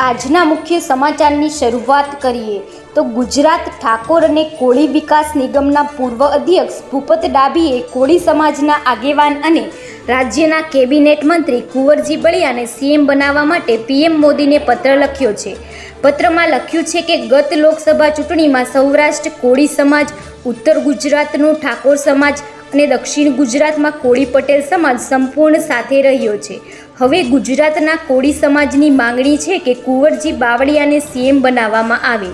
આજના મુખ્ય સમાચારની શરૂઆત કરીએ. તો ગુજરાત ઠાકોર અને કોળી વિકાસ નિગમના પૂર્વ અધ્યક્ષ ભૂપત ડાભીએ કોળી સમાજના આગેવાન અને રાજ્યના કેબિનેટ મંત્રી કુંવરજી બળિયાને સીએમ બનાવવા માટે પીએમ મોદીને પત્ર લખ્યો છે. પત્રમાં લખ્યું છે કે ગત લોકસભા ચૂંટણીમાં સૌરાષ્ટ્ર કોળી સમાજ, ઉત્તર ગુજરાતનું ઠાકોર સમાજ અને દક્ષિણ ગુજરાતમાં કોળી પટેલ સમાજ સંપૂર્ણ સાથે રહ્યો છે. હવે ગુજરાતના કોળી સમાજની માંગણી છે કે કુંવરજી બાવળિયાને સીએમ બનાવવામાં આવે.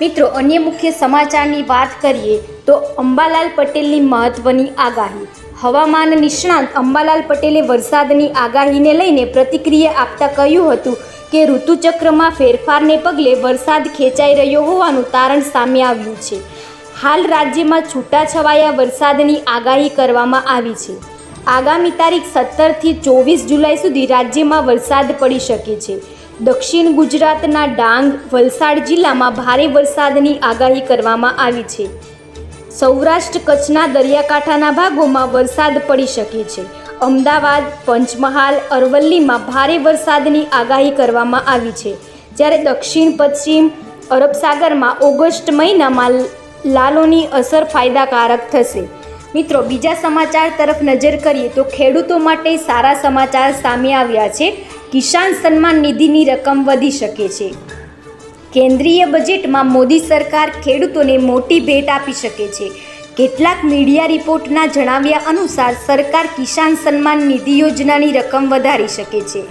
મિત્રો, અન્ય મુખ્ય સમાચારની વાત કરીએ તો અંબાલાલ પટેલની મહત્વની આગાહી. હવામાન નિષ્ણાંત અંબાલાલ પટેલે વરસાદની આગાહીને લઈને પ્રતિક્રિયા આપતા કહ્યું હતું કે ઋતુચક્રમાં ફેરફારને પગલે વરસાદ ખેંચાઈ રહ્યો હોવાનું તારણ સામે આવ્યું છે. હાલ રાજ્યમાં છૂટાછવાયા વરસાદની આગાહી કરવામાં આવી છે. આગામી તારીખ સત્તરથી ચોવીસ જુલાઈ સુધી રાજ્યમાં વરસાદ પડી શકે છે. દક્ષિણ ગુજરાતના ડાંગ, વલસાડ જિલ્લામાં ભારે વરસાદની આગાહી કરવામાં આવી છે. સૌરાષ્ટ્ર કચ્છના દરિયાકાંઠાના ભાગોમાં વરસાદ પડી શકે છે. અમદાવાદ, પંચમહાલ, અરવલ્લીમાં ભારે વરસાદની આગાહી કરવામાં આવી છે. જ્યારે દક્ષિણ, પશ્ચિમ અરબ સાગરમાં ઓગસ્ટ મહિનામાં લાલોની અસર ફાયદાકારક થશે. મિત્રો, બીજા સમાચાર તરફ નજર કરીએ તો ખેડૂતો માટે સારા સમાચાર સામે આવ્યા છે. કિસાન સન્માન નિધિની રકમ વધી શકે છે. કેન્દ્રીય બજેટમાં મોદી સરકાર ખેડૂતોને મોટી ભેટ આપી શકે છે. કેટલાક મીડિયા રિપોર્ટના જણાવ્યા અનુસાર સરકાર કિસાન સન્માન નિધિ યોજનાની રકમ વધારી શકે છે.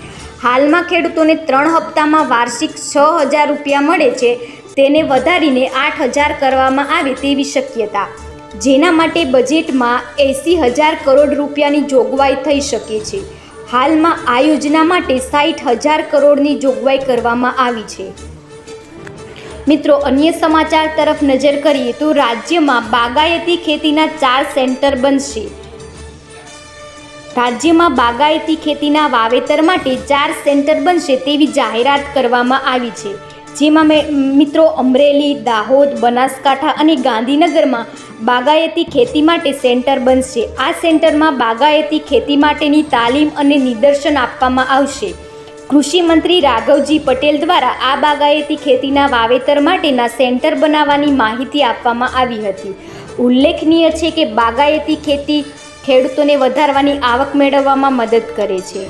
હાલમાં ખેડૂતોને ત્રણ હપ્તામાં વાર્ષિક છ હજાર રૂપિયા મળે છે. તેને વધારીને આઠ હજાર કરવામાં આવે તેવી શક્યતા. જેના માટે બજેટમાં એંસી હજાર કરોડ રૂપિયાની જોગવાઈ થઈ શકે છે. હાલમાં આ યોજના માટે સાઠ હજાર કરોડની જોગવાઈ કરવામાં આવી છે. મિત્રો, અન્ય સમાચાર તરફ નજર કરીએ તો રાજ્યમાં બાગાયતી ખેતીના ચાર સેન્ટર બનશે. રાજ્યમાં બાગાયતી ખેતીના વાવેતર માટે ચાર સેન્ટર બનશે તેવી જાહેરાત કરવામાં આવી છે. જેમાં મેં, મિત્રો અમરેલી, દાહોદ, બનાસકાંઠા અને ગાંધીનગરમાં બાગાયતી ખેતી માટે સેન્ટર બનશે. આ સેન્ટરમાં બાગાયતી ખેતી માટેની તાલીમ અને નિદર્શન આપવામાં આવશે. કૃષિ મંત્રી રાઘવજી પટેલ દ્વારા આ બાગાયતી ખેતીના વાવેતર માટેના સેન્ટર બનાવવાની માહિતી આપવામાં આવી હતી. ઉલ્લેખનીય છે કે બાગાયતી ખેતી ખેડૂતોને વધારવાની આવક મેળવવામાં મદદ કરે છે.